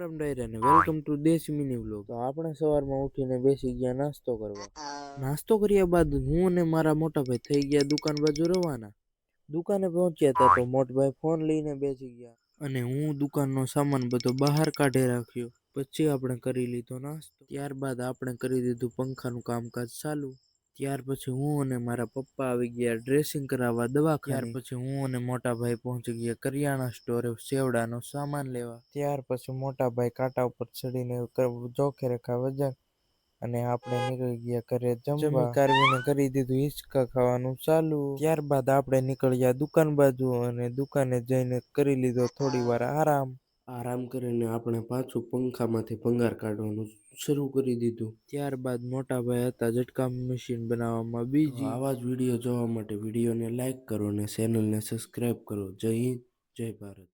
રામ ડાયરા ને welcome to desi mini vlog તો આપણે સવારમાં ઉઠીને બેસી ગયા નાસ્તો કરવા. નાસ્તો કર્યા બાદ હું અને મારા મોટા ભાઈ થઈ ગયા દુકાન બાજુ રવાના. દુકાને પહોંચ્યા હતા તો મોટભાઈ ફોન લઈને બેસી ગયા. અને હું દુકાનનો સામાન બધો બહાર કાઢી રાખ્યો. પછી આપણે કરી લીધો નાસ્તો. ત્યારબાદ આપણે કરી દીધું પંખાનું કામકાજ ચાલુ. ત્યાર પછી હું અને મારા પપ્પા આવી ગયા ડ્રેસિંગ કરાવવા દવાખાને. ત્યાર પછી હું અને મોટા ભાઈ પહોંચી ગયા કરિયાણા સ્ટોરે સેવડાનો સામાન લેવા. ત્યાર પછી મોટા ભાઈ કાંટા ઉપર ચડીને જોખે રેખા વજન અને આપણે નીકળી ગયા ઘરે જમવા. કારવીને કરી દીધું હિંચકા ખાવાનું ચાલુ. ત્યારબાદ આપણે નીકળ્યા દુકાન બાજુ અને દુકાને જઈને કરી લીધો થોડી વાર આરામ. આરામ કરીને આપણે પાછું પંખામાંથી ભંગાર કાઢવાનું શરૂ કરી દીધું. ત્યારબાદ મોટા ભાઈ હતા ઝટકા મશીન બનાવવામાં બીજી આવા જ વીડિયો જોવા માટે વિડીયોને લાઇક કરો અને ચેનલને સબસ્ક્રાઈબ કરો. જય હિન્દ જય ભારત.